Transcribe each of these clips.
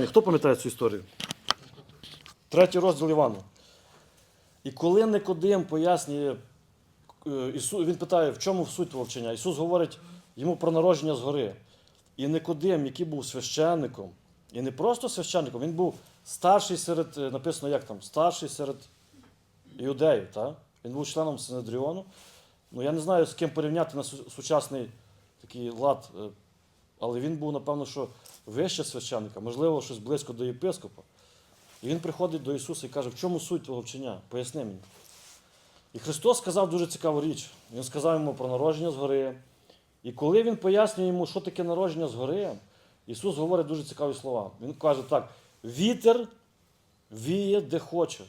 Хто пам'ятає цю історію? Третій розділ Івана. І коли Никодим пояснює, е, він питає, в чому суть твого вчення? Ісус говорить йому про народження згори. І Никодим, який був священником, і не просто священником, він був старший серед, е, написано як там, старший серед іудеїв. Та? Він був членом Синедріону. Ну, я не знаю, з ким порівняти на сучасний такий лад, е, але він був, напевно, що вище священника, можливо, щось близько до єпископа. І він приходить до Ісуса і каже, в чому суть твого вчення? Поясни мені. І Христос сказав дуже цікаву річ. Він сказав йому про народження згори. І коли він пояснює йому, що таке народження згори, Ісус говорить дуже цікаві слова. Він каже так: вітер віє де хоче,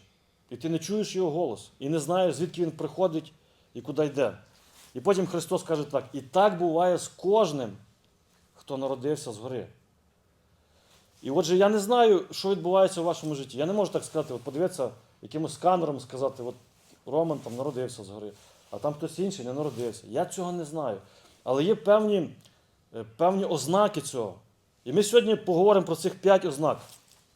і ти не чуєш його голос, і не знаєш, звідки він приходить і куди йде. І потім Христос каже так: і так буває з кожним, хто народився згори. І отже, я не знаю, що відбувається у вашому житті. Я не можу так сказати, от подивитися якимось сканером сказати, от Роман там народився згори, а там хтось інший не народився. Я цього не знаю. Але є певні, е, певні ознаки цього. І ми сьогодні поговоримо про цих п'ять ознак.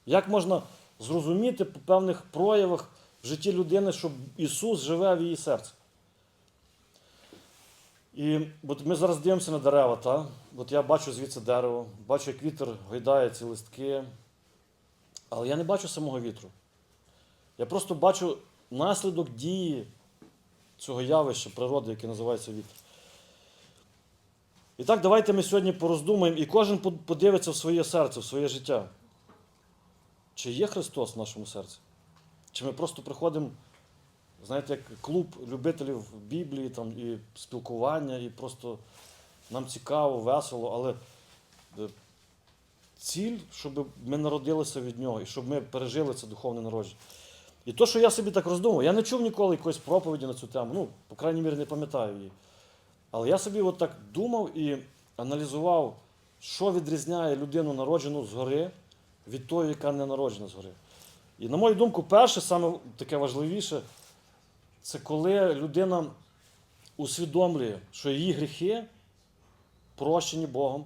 Як можна зрозуміти по певних проявах в житті людини, що Ісус живе в її серці. І от ми зараз дивимося на дерева, та? От я бачу звідси дерево, бачу, як вітер гойдає ці листки. Але я не бачу самого вітру. Я просто бачу наслідок дії цього явища природи, яке називається вітер. І так, давайте ми сьогодні пороздумаємо, і кожен подивиться в своє серце, в своє життя. Чи є Христос в нашому серці? Чи ми просто приходимо, знаєте, як клуб любителів Біблії там, і спілкування, і просто нам цікаво, весело, але е, ціль, щоб ми народилися від нього і щоб ми пережили це духовне народження. І то, що я собі так роздумав, я не чув ніколи якоїсь проповіді на цю тему, ну, по крайній мірі, не пам'ятаю її. Але я собі от так думав і аналізував, що відрізняє людину, народжену згори, від тої, яка не народжена згори. І, на мою думку, перше, саме таке важливіше, це коли людина усвідомлює, що її гріхи прощені Богом,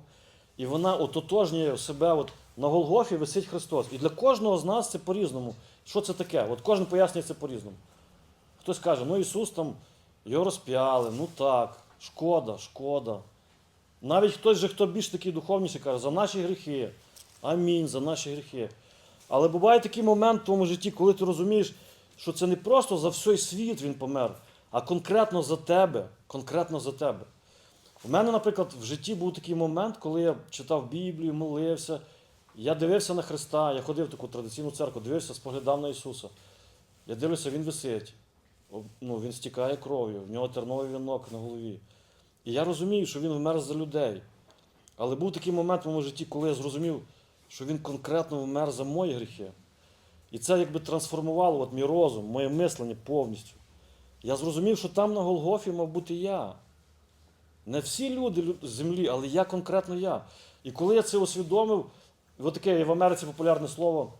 і вона ототожнює себе от на Голгофі висить Христос. І для кожного з нас це по-різному. Що це таке? От кожен пояснює це по-різному. Хтось каже, ну Ісус там його розп'яли, ну так, шкода, шкода. Навіть хтось же, хто більш такий духовніший, каже, за наші гріхи. Амінь, за наші гріхи. Але буває такий момент в твоєму житті, коли ти розумієш, що це не просто за всей світ він помер, а конкретно за тебе. Конкретно за тебе. У мене, наприклад, в житті був такий момент, коли я читав Біблію, молився, я дивився на Христа, я ходив в таку традиційну церкву, дивився, споглядав на Ісуса. Я дивлюся, Він висить, ну, Він стікає кров'ю, в нього терновий вінок на голові. І я розумію, що Він вмер за людей. Але був такий момент в моєму житті, коли я зрозумів, що Він конкретно вмер за мої гріхи. І це якби трансформувало от мій розум, моє мислення повністю. Я зрозумів, що там на Голгофі мав бути я. Не всі люди землі, але я конкретно я. І коли я це усвідомив, от таке є в Америці популярне слово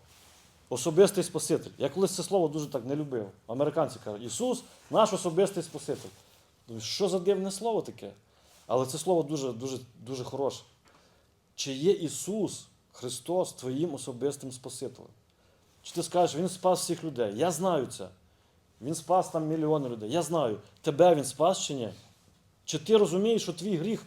особистий Спаситель. Я колись це слово дуже так не любив. Американці кажуть, Ісус наш особистий Спаситель. Думаю, що за дивне слово таке? Але це слово дуже, дуже, дуже хороше. Чи є Ісус Христос твоїм особистим Спасителем? Чи ти скажеш, Він спас всіх людей? Я знаю це. Він спас там мільйони людей. Я знаю, тебе Він спас чи ні? Чи ти розумієш, що твій гріх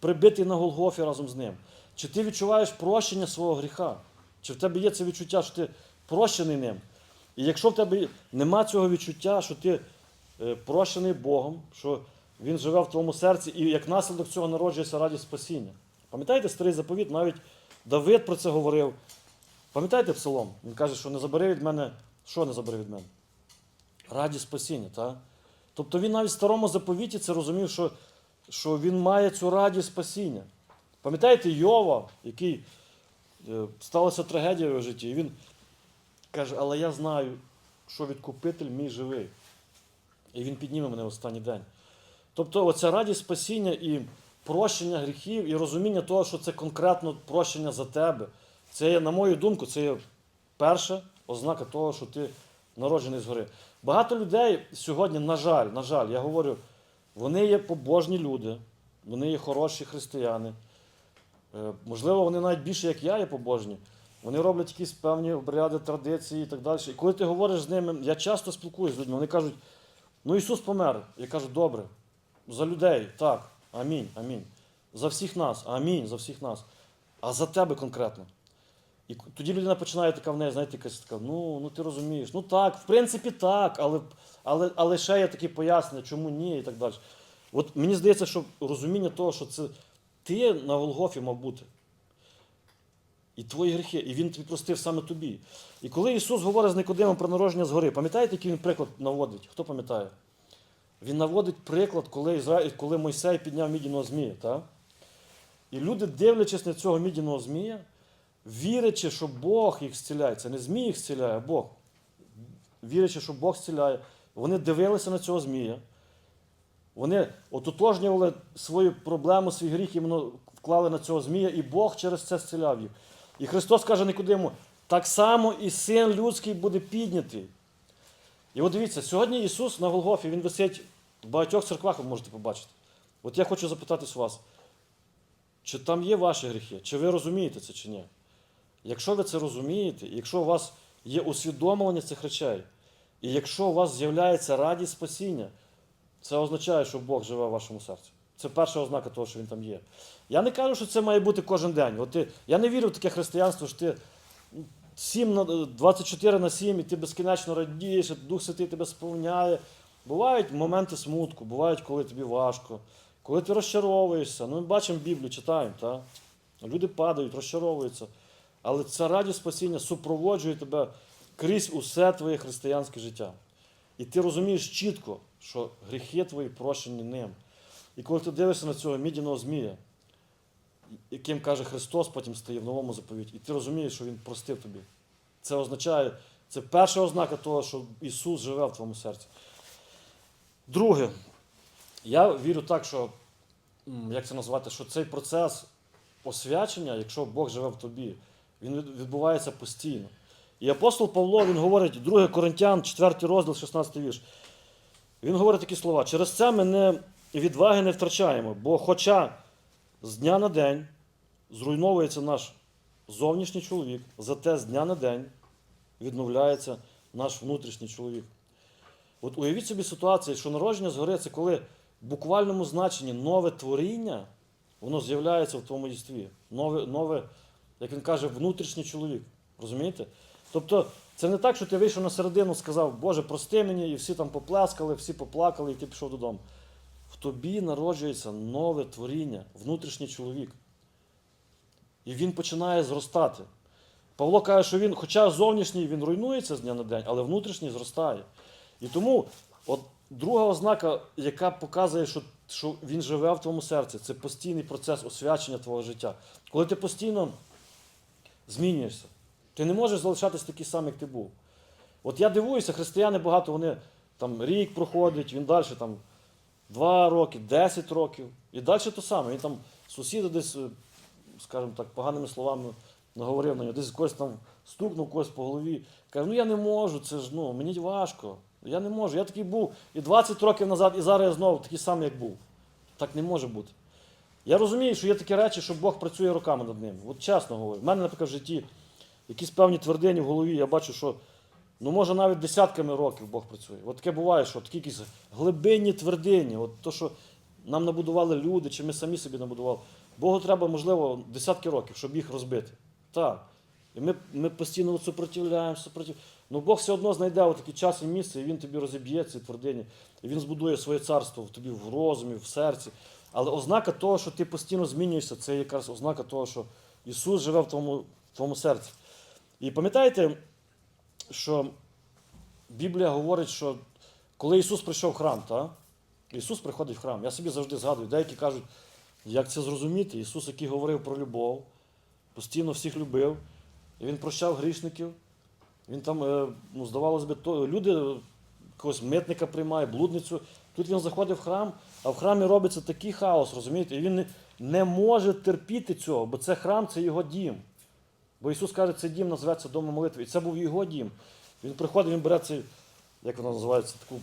прибитий на Голгофі разом з ним? Чи ти відчуваєш прощення свого гріха? Чи в тебе є це відчуття, що ти прощений ним? І якщо в тебе нема цього відчуття, що ти е, прощений Богом, що Він живе в твоєму серці, і як наслідок цього народжується радість спасіння. Пам'ятаєте старий заповіт? Навіть Давид про це говорив. Пам'ятаєте псалом? Він каже, що не забери від мене, що не забери від мене? Радість спасіння, так? Тобто він навіть в старому заповіті це розумів, що, що він має цю радість спасіння. Пам'ятаєте Йова, який е, сталася трагедія в його житті, і він каже, але я знаю, що відкупитель мій живий. І він підніме мене в останній день. Тобто, оця радість спасіння і прощення гріхів, і розуміння того, що це конкретно прощення за тебе. Це на мою думку, це є перша ознака того, що ти народжений згори. Багато людей сьогодні, на жаль, на жаль, я говорю, вони є побожні люди, вони є хороші християни. Е, Можливо, вони навіть більше, як я, є побожні. Вони роблять якісь певні обряди, традиції і так далі. І коли ти говориш з ними, я часто спілкуюся з людьми, вони кажуть, ну Ісус помер. Я кажу, добре, за людей, так, амінь, амінь. За всіх нас, амінь, за всіх нас. А за тебе конкретно. І тоді людина починає така в неї, знаєте, якась така, ну, ну ти розумієш, ну так, в принципі так, але, але, але ще є такі пояснення, чому ні, і так далі. От мені здається, що розуміння того, що це ти на Голгофі мав бути. І твої гріхи, і він тобі простив саме тобі. І коли Ісус говорить з Никодимом про народження згори, пам'ятаєте, який він приклад наводить? Хто пам'ятає? Він наводить приклад, коли, Ізраїль, коли Мойсей підняв мідяного змія. Так? І люди, дивлячись на цього мідяного змія, вірячи, що Бог їх зціляє, це не змій їх зціляє, а Бог. Вірячи, що Бог зціляє, вони дивилися на цього змія. Вони ототожнювали свою проблему, свій гріх, іменно вклали на цього змія, і Бог через це зціляв їх. І Христос каже Никодиму, так само і син людський буде піднятий. І от дивіться, сьогодні Ісус на Голгофі, Він висить в багатьох церквах, ви можете побачити. От я хочу запитатись вас, чи там є ваші гріхи, чи ви розумієте це, чи ні? Якщо ви це розумієте, якщо у вас є усвідомлення цих речей, і якщо у вас з'являється радість спасіння, це означає, що Бог живе в вашому серці. Це перша ознака того, що він там є. Я не кажу, що це має бути кожен день. От ти, я не вірю в таке християнство, що ти 7 на, 24 на 7 і ти безкінечно радієш, Дух Святий тебе сповняє. Бувають моменти смутку, бувають, коли тобі важко, коли ти розчаровуєшся. Ну, ми бачимо Біблію, читаємо. Та? Люди падають, розчаровуються. Але ця радість спасіння супроводжує тебе крізь усе твоє християнське життя. І ти розумієш чітко, що гріхи твої прощені ним. І коли ти дивишся на цього мідяного змія, яким каже Христос, потім стає в новому заповіті, і ти розумієш, що Він простив тобі. Це означає, це перша ознака того, що Ісус живе в твоєму серці. Друге, я вірю так, що, як це назвати, що цей процес освячення, якщо Бог живе в тобі, він відбувається постійно. І апостол Павло він говорить, 2 Коринтян, 4 розділ, 16 вірш. Він говорить такі слова: через це ми не відваги не втрачаємо, бо хоча з дня на день зруйновується наш зовнішній чоловік, зате з дня на день відновляється наш внутрішній чоловік. От уявіть собі ситуацію, що народження згори це коли в буквальному значенні нове творіння, воно з'являється в твоєму єстві. Нове, нове, як він каже, внутрішній чоловік. Розумієте? Тобто, це не так, що ти вийшов на середину, сказав, Боже, прости мені, і всі там поплескали, всі поплакали, і ти пішов додому. В тобі народжується нове творіння, внутрішній чоловік. І він починає зростати. Павло каже, що він, хоча зовнішній він руйнується з дня на день, але внутрішній зростає. І тому от друга ознака, яка показує, що, що він живе в твоєму серці, це постійний процес освячення твого життя. Коли ти постійно змінюєшся, ти не можеш залишатись такий самий, як ти був. От я дивуюся, християни багато, вони там рік проходять, він далі там два роки, 10 років. І далі то саме. Він там сусіда десь, е, скажімо так, поганими словами наговорив на нього, десь когось там стукнув когось по голові. Каже, ну я не можу, це ж ну, мені важко. Я не можу. Я такий був і 20 років назад, і зараз я знову такий самий, як був. Так не може бути. Я розумію, що є такі речі, що Бог працює руками над ним. От чесно говорю. У мене, наприклад, в житті якісь певні твердині в голові, я бачу, що ну, може навіть десятками років Бог працює. От таке буває, що такі якісь глибинні твердині, от то, що нам набудували люди, чи ми самі собі набудували. Богу треба, можливо, десятки років, щоб їх розбити. Так. І ми, ми постійно от супротивляємо, супротив. Ну Бог все одно знайде такий час і місце, і він тобі розіб'є ці твердині. І він збудує своє царство в тобі в розумі, в серці. Але ознака того, що ти постійно змінюєшся, це якраз ознака того, що Ісус живе в твоєму, в твоєму серці. І пам'ятаєте, що Біблія говорить, що коли Ісус прийшов в храм, та? Ісус приходить в храм. Я собі завжди згадую, деякі кажуть, як це зрозуміти? Ісус, який говорив про любов, постійно всіх любив, і Він прощав грішників. Він там, е, ну, здавалось би, то, люди якогось митника приймає, блудницю. Тут він заходить в храм, а в храмі робиться такий хаос, розумієте? І він не, може терпіти цього, бо це храм, це його дім. Бо Ісус каже, цей дім називається домом молитви. І це був його дім. Він приходить, він бере цей, як воно називається, таку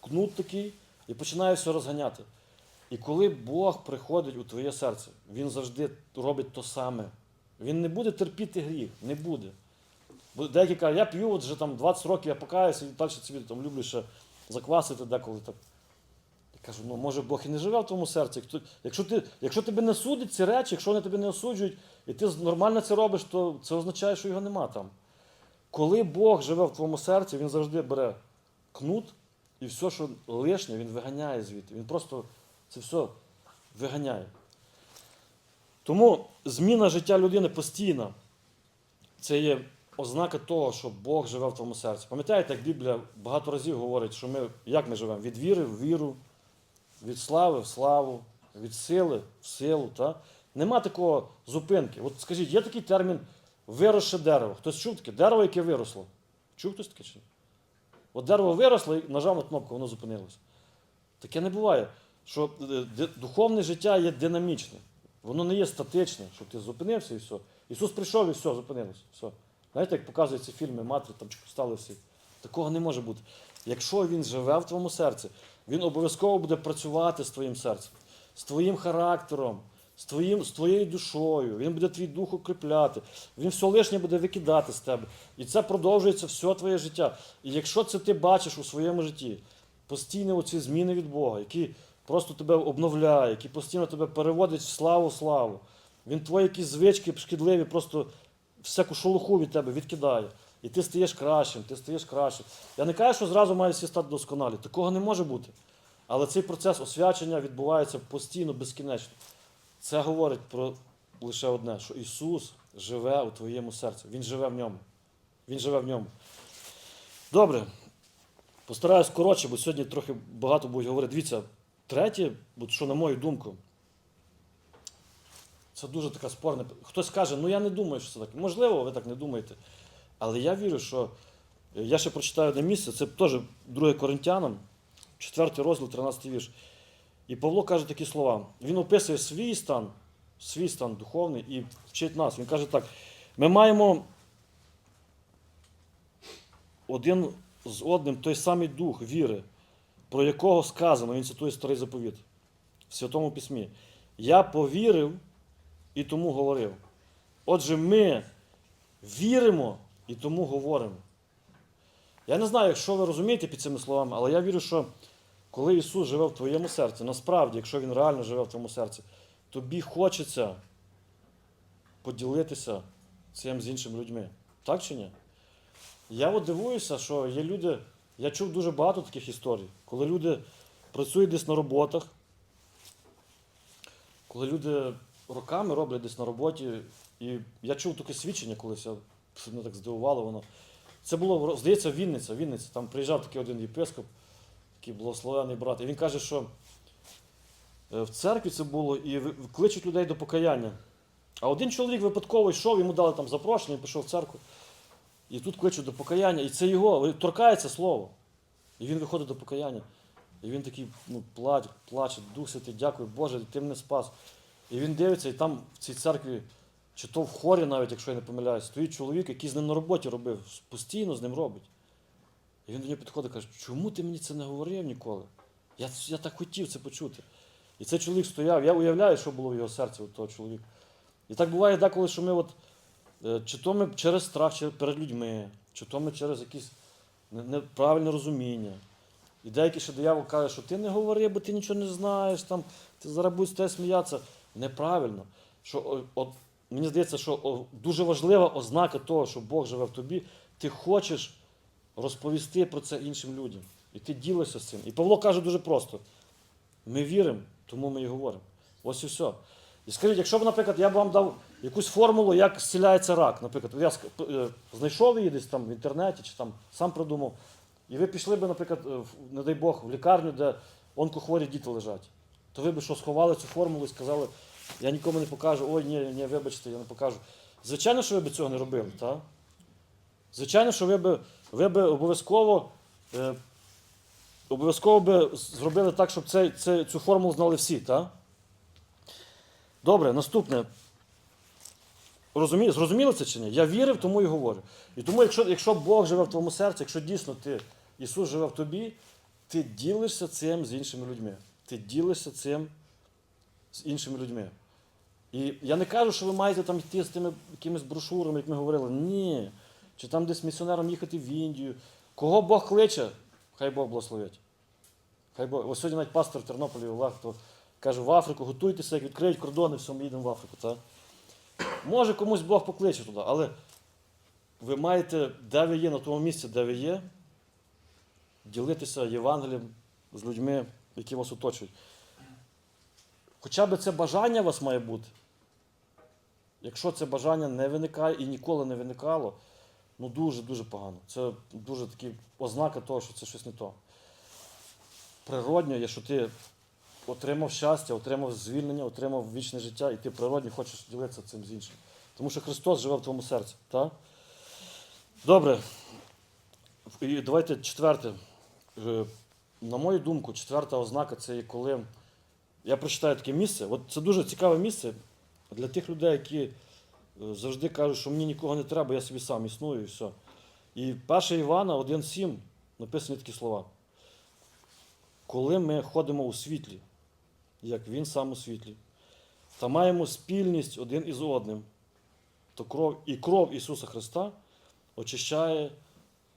кнут такий і починає все розганяти. І коли Бог приходить у твоє серце, Він завжди робить то саме. Він не буде терпіти гріх, не буде. Бо деякі кажуть, я п'ю, от вже там 20 років я покаюся і далі собі там люблю ще заквасити деколи так. Я кажу, ну може Бог і не живе в твоєму серці. Якщо- ти, якщо тебе не судять ці речі, якщо вони тебе не осуджують, і ти нормально це робиш, то це означає, що його нема там. Коли Бог живе в твоєму серці, він завжди бере кнут і все, що лишнє, він виганяє звідти. Він просто це все виганяє. Тому зміна життя людини постійна. Це є ознака того, що Бог живе в твоєму серці. Пам'ятаєте, як Біблія багато разів говорить, що ми як ми живемо? Від віри в віру, від слави в славу, від сили в силу. Та? Нема такого зупинки. От скажіть, є такий термін виросше дерево. Хтось чув таке? Дерево, яке виросло. Чув хтось таке чи ні? От дерево виросло і нажав на кнопку, воно зупинилося. Таке не буває. Що е, духовне життя є динамічне. Воно не є статичне, що ти зупинився і все. Ісус прийшов і все, зупинилося. Все. Знаєте, як показують ці фільми, матері, там стали всі. Такого не може бути. Якщо він живе в твоєму серці, він обов'язково буде працювати з твоїм серцем, з твоїм характером, з, твоїм, з твоєю душою. Він буде твій дух укріпляти. Він все лишнє буде викидати з тебе. І це продовжується все твоє життя. І якщо це ти бачиш у своєму житті, постійно оці зміни від Бога, які просто тебе обновляє, які постійно тебе переводять в славу славу. Він твої якісь звички шкідливі, просто всяку шелуху від тебе відкидає. І ти стаєш кращим, ти стаєш кращим. Я не кажу, що зразу мають всі стати досконалі. Такого не може бути. Але цей процес освячення відбувається постійно, безкінечно. Це говорить про лише одне, що Ісус живе у твоєму серці. Він живе в ньому. Він живе в ньому. Добре. Постараюсь коротше, бо сьогодні трохи багато будуть говорити. Дивіться, третє, от що на мою думку, це дуже така спорна. Хтось каже, ну я не думаю, що це так. Можливо, ви так не думаєте. Але я вірю, що я ще прочитаю одне місце, це теж 2 Коринтянам, 4 розділ, 13 вірш. І Павло каже такі слова. Він описує свій стан, свій стан духовний і вчить нас. Він каже так: ми маємо один з одним той самий дух віри, про якого сказано, він цитує старий заповіт в Святому Письмі. Я повірив і тому говорив. Отже, ми віримо і тому говоримо. Я не знаю, що ви розумієте під цими словами, але я вірю, що коли Ісус живе в твоєму серці, насправді, якщо Він реально живе в твоєму серці, тобі хочеться поділитися цим з іншими людьми. Так чи ні? Я от дивуюся, що є люди, я чув дуже багато таких історій, коли люди працюють десь на роботах, коли люди роками роблять десь на роботі, і я чув таке свідчення колись, я, мене так здивувало воно. Це було, здається, Вінниця, Вінниця. Там приїжджав такий один єпископ, такий благословений брат. І він каже, що е, в церкві це було і кличуть людей до покаяння. А один чоловік випадково йшов, йому дали там запрошення, він пішов в церкву. І тут кличуть до покаяння, і це його, торкається слово. І він виходить до покаяння. І він такий ну, плаче, плаче, Дух Святий, дякую, Боже, ти мене спас. І він дивиться, і там в цій церкві, чи то в хорі, навіть, якщо я не помиляюсь, стоїть чоловік, який з ним на роботі робив, постійно з ним робить. І він до нього підходить і каже, чому ти мені це не говорив ніколи? Я, я так хотів це почути. І цей чоловік стояв, я уявляю, що було в його серці у того чоловіка. І так буває деколи, що ми от, е, чи то ми через страх перед людьми, чи то ми через якісь неправильне розуміння. І деякі ще диявол каже, що ти не говори, бо ти нічого не знаєш, там, ти зараз будеш з сміятися. Неправильно. Що, от, мені здається, що дуже важлива ознака того, що Бог живе в тобі, ти хочеш розповісти про це іншим людям. І ти ділишся з цим. І Павло каже дуже просто: ми віримо, тому ми і говоримо. Ось і все. І скажіть, якщо б, наприклад, я б вам дав якусь формулу, як зціляється рак, наприклад, я е, знайшов її десь там в інтернеті чи там сам придумав, і ви пішли б, наприклад, е, не дай Бог, в лікарню, де онкохворі діти лежать, то ви б що сховали цю формулу і сказали, я нікому не покажу, ой, ні, ні, вибачте, я не покажу. Звичайно, що ви б цього не робили, так? Звичайно, що ви б, ви б обов'язково, е, обов'язково би зробили так, щоб цей, цей, цю формулу знали всі, так? Добре, наступне. Розумі, зрозуміло це чи ні? Я вірив, тому і говорю. І тому, якщо, якщо Бог живе в твоєму серці, якщо дійсно ти, Ісус живе в тобі, ти ділишся цим з іншими людьми. Ти ділишся цим з іншими людьми. І я не кажу, що ви маєте там йти з тими якимись брошурами, як ми говорили. Ні. Чи там десь місіонером їхати в Індію. Кого Бог кличе, хай Бог благословить. Хай Бог. Ось сьогодні навіть пастор в Тернополі Олег, то каже, в Африку готуйтеся, як відкриють кордони, все, ми їдемо в Африку. Та? Може комусь Бог покличе туди, але ви маєте, де ви є, на тому місці, де ви є, ділитися Євангелієм з людьми, які вас оточують. Хоча б це бажання у вас має бути. Якщо це бажання не виникає і ніколи не виникало, ну дуже-дуже погано. Це дуже такі ознака того, що це щось не то. Природньо є, що ти отримав щастя, отримав звільнення, отримав вічне життя, і ти природньо хочеш ділитися цим з іншим. Тому що Христос живе в твоєму серці. Так? Добре. І давайте четверте. На мою думку, четверта ознака це коли. Я прочитаю таке місце. От це дуже цікаве місце для тих людей, які е, завжди кажуть, що мені нікого не треба, я собі сам існую і все. І 1 Івана 1,7 написані такі слова. Коли ми ходимо у світлі, як Він сам у світлі, та маємо спільність один із одним, то кров і кров Ісуса Христа очищає,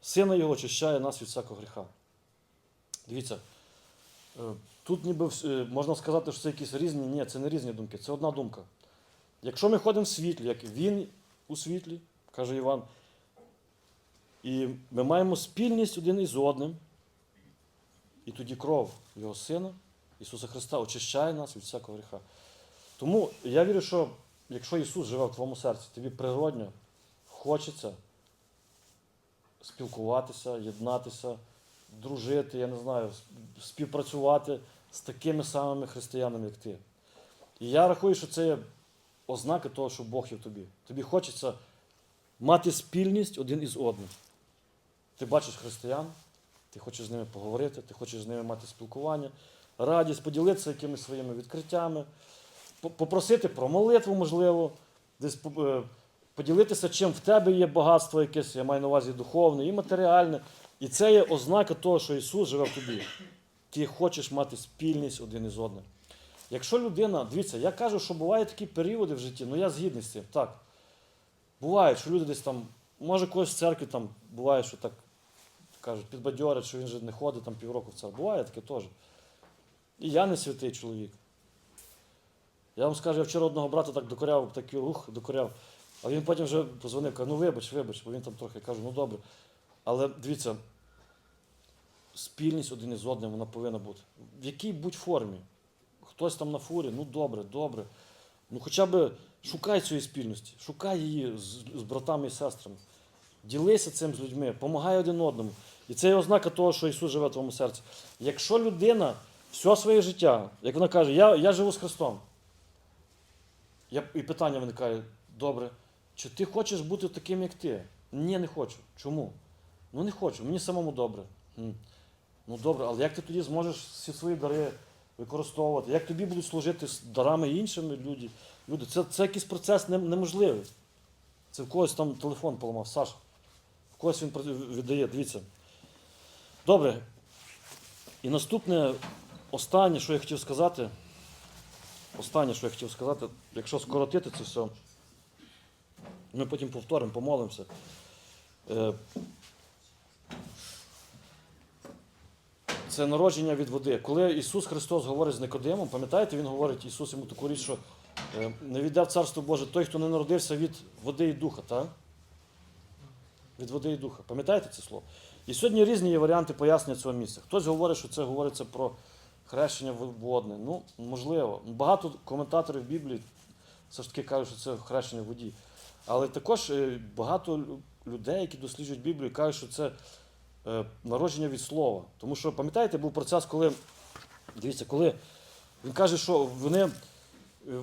Сина Його очищає нас від всякого гріха. Дивіться, е, тут ніби е, можна сказати, що це якісь різні. Ні, це не різні думки, це одна думка. Якщо ми ходимо в світлі, як Він у світлі, каже Іван, і ми маємо спільність один із одним, і тоді кров Його Сина, Ісуса Христа, очищає нас від всякого гріха. Тому я вірю, що якщо Ісус живе в твоєму серці, тобі природньо хочеться спілкуватися, єднатися, дружити, я не знаю, співпрацювати з такими самими християнами, як ти. І я рахую, що це є ознака того, що Бог є в тобі. Тобі хочеться мати спільність один із одним. Ти бачиш християн, ти хочеш з ними поговорити, ти хочеш з ними мати спілкування, радість, поділитися якимись своїми відкриттями, попросити про молитву, можливо, десь е, поділитися, чим в тебе є багатство якесь, я маю на увазі духовне і матеріальне. І це є ознака того, що Ісус живе в тобі. Ти хочеш мати спільність один із одним. Якщо людина, дивіться, я кажу, що бувають такі періоди в житті, ну я згідний з цим. Так. Буває, що люди десь там, може когось в церкві там буває, що так кажуть, підбадьорять, що він же не ходить там півроку в церкву. Буває таке теж. І я не святий чоловік. Я вам скажу, я вчора одного брата так докоряв, такий рух докоряв. А він потім вже позвонив, каже, ну вибач, вибач, бо він там трохи я кажу, ну добре. Але дивіться, спільність один із одним вона повинна бути. В якій будь формі. Хтось там на фурі, ну добре, добре. Ну хоча б шукай цієї спільності, шукай її з, з братами і сестрами. Ділися цим з людьми, помагай один одному. І це є ознака того, що Ісус живе в твоєму серці. Якщо людина все своє життя, як вона каже, я, я живу з Христом. Я, і питання виникає, добре, чи ти хочеш бути таким, як ти? Ні, не хочу. Чому? Ну не хочу, мені самому добре. Ну добре, але як ти тоді зможеш всі свої дари використовувати? Як тобі будуть служити з дарами іншими люди? люди? Це, це якийсь процес неможливий. Це в когось там телефон поламав, Саша. В когось він віддає, дивіться. Добре. І наступне, останнє, що я хотів сказати. Останнє, що я хотів сказати, якщо скоротити це все, ми потім повторимо, помолимося. Це народження від води. Коли Ісус Христос говорить з Никодимом, пам'ятаєте, Він говорить, Ісус йому таку річ, що е, не віддав Царство Боже той, хто не народився від води і духа, так? Від води і духа. Пам'ятаєте це слово? І сьогодні різні є варіанти пояснення цього місця. Хтось говорить, що це говориться про хрещення водне. Ну, можливо. Багато коментаторів Біблії все ж таки кажуть, що це хрещення в воді. Але також е, багато людей, які досліджують Біблію, кажуть, що це народження від слова. Тому що, пам'ятаєте, був процес, коли, дивіться, коли він каже, що вони е,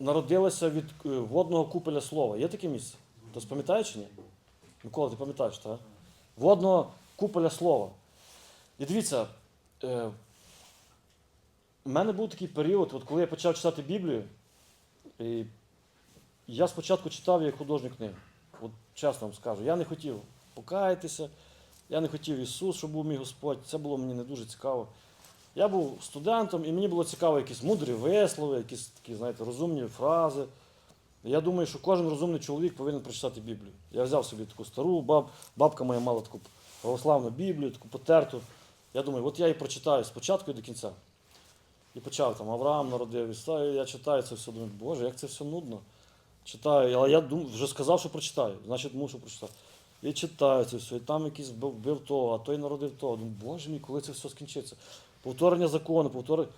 народилися від е, водного купеля слова. Є таке місце? Хтось пам'ятає чи ні? Микола, ти пам'ятаєш, так? Водного куполя слова. І дивіться, е, у мене був такий період, от коли я почав читати Біблію, і я спочатку читав як художню книгу. От чесно вам скажу, я не хотів покаятися, я не хотів Ісус, щоб був мій Господь. Це було мені не дуже цікаво. Я був студентом, і мені було цікаво якісь мудрі вислови, якісь такі, знаєте, розумні фрази. Я думаю, що кожен розумний чоловік повинен прочитати Біблію. Я взяв собі таку стару, баб, бабка моя мала таку православну Біблію, таку потерту. Я думаю, от я її прочитаю спочатку і до кінця. І почав там Авраам народив, і я читаю це все, думаю, Боже, як це все нудно. Читаю, але я вже сказав, що прочитаю, значить мушу прочитати. І читаю це все, і там якийсь вбив, того, а той народив того. Думаю, Боже мій, коли це все скінчиться? Повторення закону, повторення.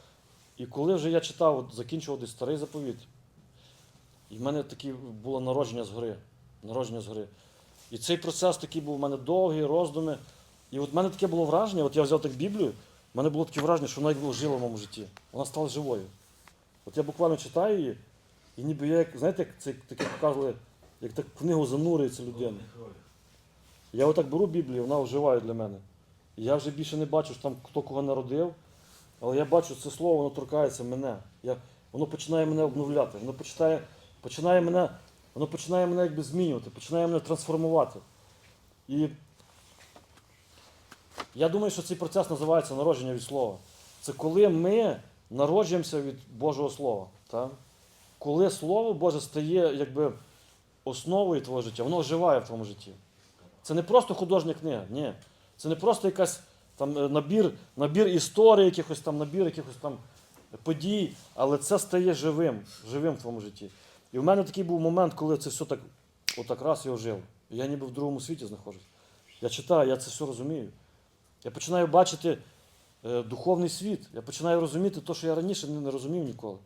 І коли вже я читав, от, закінчував десь старий заповіт, і в мене таке було народження згори. Народження згори. І цей процес такий був у мене довгий, роздуми. І от в мене таке було враження, от я взяв так Біблію, в мене було таке враження, що вона якби жила в моєму житті. Вона стала живою. От я буквально читаю її, і ніби я, як, знаєте, як це таке показували, як так книгу занурюється людина. Я отак беру Біблію, вона оживає для мене. Я вже більше не бачу, що там хто кого народив, але я бачу, це слово, воно торкається мене. Я, воно починає мене обновляти, воно починає, починає мене, воно починає мене якби змінювати, починає мене трансформувати. І я думаю, що цей процес називається народження від слова. Це коли ми народжуємося від Божого Слова. Так? Коли Слово Боже стає якби основою твого життя, воно оживає в твоєму житті. Це не просто художня книга, ні. Це не просто якась там е, набір, набір історій, якихось там, набір якихось там подій, але це стає живим, живим в твоєму житті. І в мене такий був момент, коли це все так, отак раз я ожив. Я ніби в другому світі знаходжусь. Я читаю, я це все розумію. Я починаю бачити е, духовний світ. Я починаю розуміти те, що я раніше не розумів ніколи.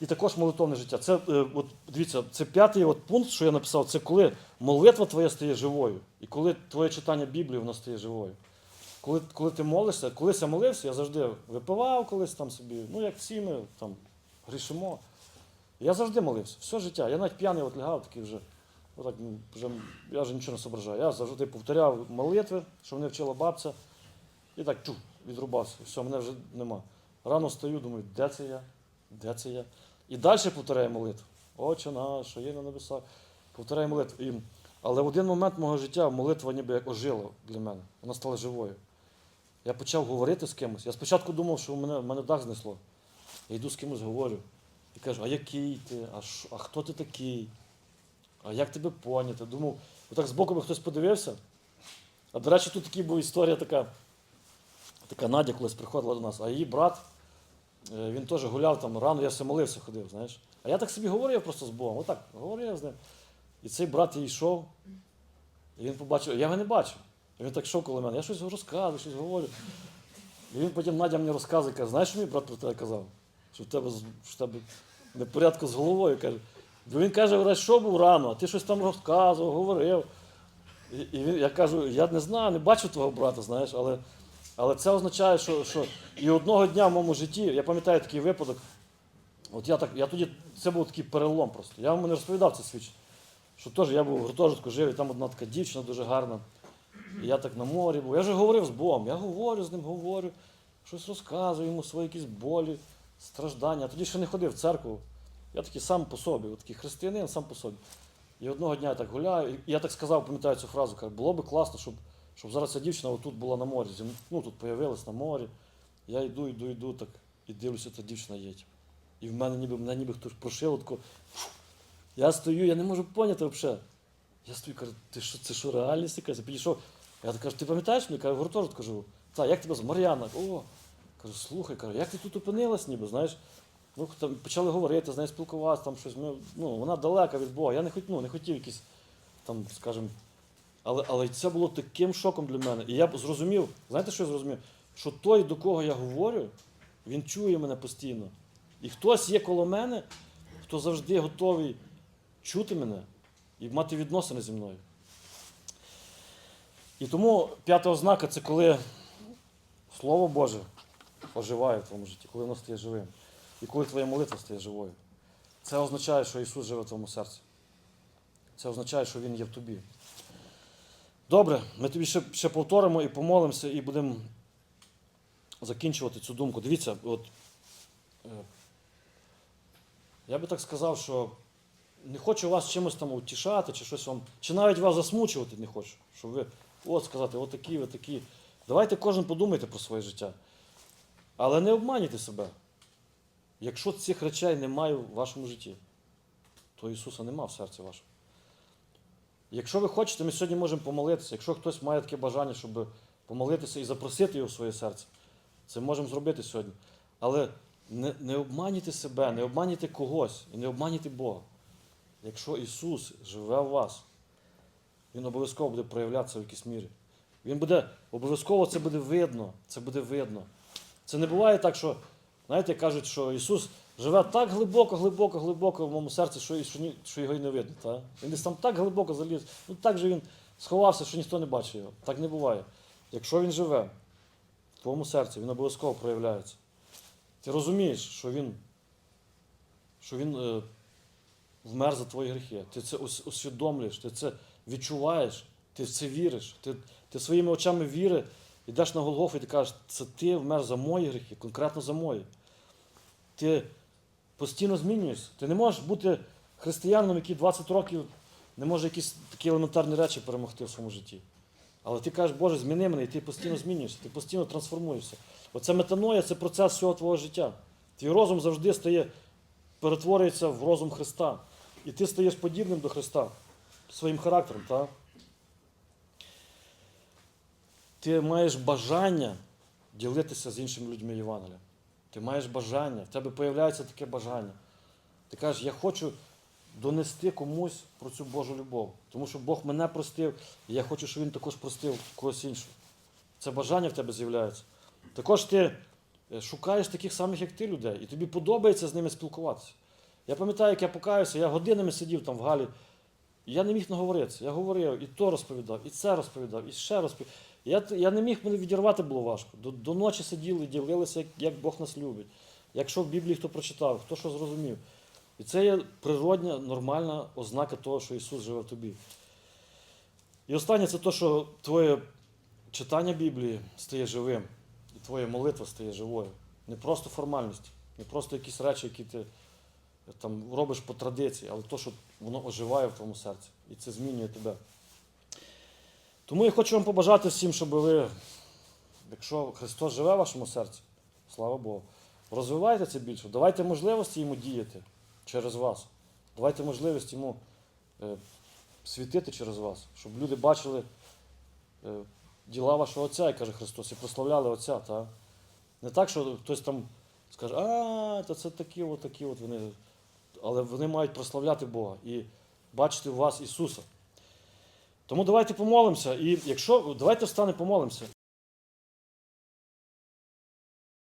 І також молитовне життя. Це, е, от, дивіться, це п'ятий от пункт, що я написав, це коли молитва твоя стає живою. І коли твоє читання Біблії воно стає живою. Коли, коли ти молишся, колись я молився, я завжди випивав колись там собі, ну як всі ми там грішимо. Я завжди молився, все життя. Я навіть п'яний от лягав такий вже. Отак, ну, вже, я вже нічого не соображаю. Я завжди повторяв молитви, що мене вчила бабця, і так чух, відрубався. Все, мене вже нема. Рано стою, думаю, де це я? Де це я? І далі повторяю молитву. Отче наш, що є на небесах. Повторяю молитву. І, але в один момент мого життя молитва ніби як ожила для мене. Вона стала живою. Я почав говорити з кимось. Я спочатку думав, що в мене, в мене дах знесло. Я йду з кимось говорю. І кажу, а який ти? А, шо- а хто ти такий? А як тебе поняти? Думав, отак збоку би хтось подивився. А до речі, тут така була історія така. Така Надя колись приходила до нас, а її брат, він теж гуляв там рано, я все молився ходив, знаєш. А я так собі говорив просто з Богом, отак говорив з ним. І цей брат їй йшов, і він побачив, я його не бачив. І він так йшов коло мене, я щось розказую, щось говорю. І він потім Надя мені розказує, каже, знаєш, що мій брат про тебе казав? Що в тебе, що тебе непорядку з головою. Каже. Бо він каже, «Враз, що був рано, а ти щось там розказував, говорив. І, і він, я кажу, я не знаю, не бачу твого брата, знаєш, але, але це означає, що, що і одного дня в моєму житті, я пам'ятаю такий випадок, от я так, я тоді, це був такий перелом просто. Я вам не розповідав це свідчення. Що теж я був в гуртожитку жив, і там одна така дівчина дуже гарна. І я так на морі був. Я вже говорив з Богом, я говорю з ним, говорю, щось розказую йому свої якісь болі, страждання. А тоді ще не ходив в церкву. Я такий сам по собі, такий християнин сам по собі. І одного дня я так гуляю, і я так сказав, пам'ятаю цю фразу, кажу, було би класно, щоб, щоб зараз ця дівчина отут була на морі. Ну, тут появилась на морі. Я йду, йду, йду, так, і дивлюся, та дівчина є. І в мене ніби, мене ніби хтось прошив, тако, я стою, я не можу поняти взагалі. Я стою, кажу, ти що, це що реальність якась? Я підійшов. Я кажу, ти пам'ятаєш мене? Кажу, в гуртожитку живу. Так, як тебе з Мар'яна? О, кажу, слухай, кажу, як ти тут опинилась ніби, знаєш? Ну, там почали говорити, з нею спілкуватися, там щось. Ми, ну, вона далека від Бога. Я не, хот, ну, не хотів якісь, там, скажімо. Але, але це було таким шоком для мене. І я б зрозумів, знаєте, що я зрозумів? Що той, до кого я говорю, він чує мене постійно. І хтось є коло мене, хто завжди готовий чути мене і мати відносини зі мною. І тому п'ята ознака це коли Слово Боже оживає в твоєму житті, коли воно стає живим. І коли твоя молитва стає живою. Це означає, що Ісус живе в твоєму серці. Це означає, що Він є в тобі. Добре, ми тобі ще, ще повторимо і помолимося, і будемо закінчувати цю думку. Дивіться, от, е, я би так сказав, що не хочу вас чимось там утішати, чи щось вам, чи навіть вас засмучувати не хочу, щоб ви от сказати, от такі, от такі. Давайте кожен подумайте про своє життя. Але не обманюйте себе. Якщо цих речей немає в вашому житті, то Ісуса нема в серці вашому. Якщо ви хочете, ми сьогодні можемо помолитися. Якщо хтось має таке бажання, щоб помолитися і запросити його в своє серце, це можемо зробити сьогодні. Але не, не обманюйте себе, не обманюйте когось і не обманюйте Бога. Якщо Ісус живе в вас, Він обов'язково буде проявлятися в якійсь мірі. Він буде, обов'язково це буде видно. Це буде видно. Це не буває так, що, знаєте, кажуть, що Ісус живе так глибоко, глибоко, глибоко в моєму серці, що, що, що його й не видно. Та? Він десь там так глибоко заліз, ну так же він сховався, що ніхто не бачить його. Так не буває. Якщо він живе в твоєму серці, він обов'язково проявляється. Ти розумієш, що він, що він е, вмер за твої гріхи. Ти це усвідомлюєш, ти це відчуваєш, ти в це віриш. Ти, ти своїми очами віри йдеш на Голгофу і ти кажеш, це ти вмер за мої гріхи, конкретно за мої. Ти постійно змінюєшся. Ти не можеш бути християнином, який 20 років не може якісь такі елементарні речі перемогти в своєму житті. Але ти кажеш, Боже, зміни мене, і ти постійно змінюєшся, ти постійно трансформуєшся. Оце метаноя це процес всього твого життя. Твій розум завжди стає, перетворюється в розум Христа. І ти стаєш подібним до Христа своїм характером. так? Ти маєш бажання ділитися з іншими людьми Євангелієм. Ти маєш бажання, в тебе появляється таке бажання. Ти кажеш, я хочу донести комусь про цю Божу любов. Тому що Бог мене простив, і я хочу, щоб Він також простив когось іншого. Це бажання в тебе з'являється. Також ти е, шукаєш таких самих, як ти, людей, і тобі подобається з ними спілкуватися. Я пам'ятаю, як я покаюся, я годинами сидів там в Галі, і я не міг наговоритися. Я говорив, і то розповідав, і це розповідав, і ще розповідав. Я, я не міг мене відірвати було важко. До, до ночі сиділи, ділилися, як, як Бог нас любить. Якщо в Біблії хто прочитав, хто що зрозумів. І це є природня, нормальна ознака того, що Ісус живе в тобі. І останнє це те, що твоє читання Біблії стає живим, і твоя молитва стає живою. Не просто формальність, не просто якісь речі, які ти е, там робиш по традиції, але то, що воно оживає в твоєму серці. І це змінює тебе. Тому я хочу вам побажати всім, щоб ви, якщо Христос живе в вашому серці, слава Богу, розвивайте це більше, давайте можливості йому діяти через вас. Давайте можливість йому е, світити через вас, щоб люди бачили е, діла вашого Отця, як каже Христос, і прославляли Отця. Та? Не так, що хтось там скаже, а, то це такі от такі от вони. Але вони мають прославляти Бога і бачити в вас Ісуса. Тому давайте помолимося. І якщо давайте встане помолимося.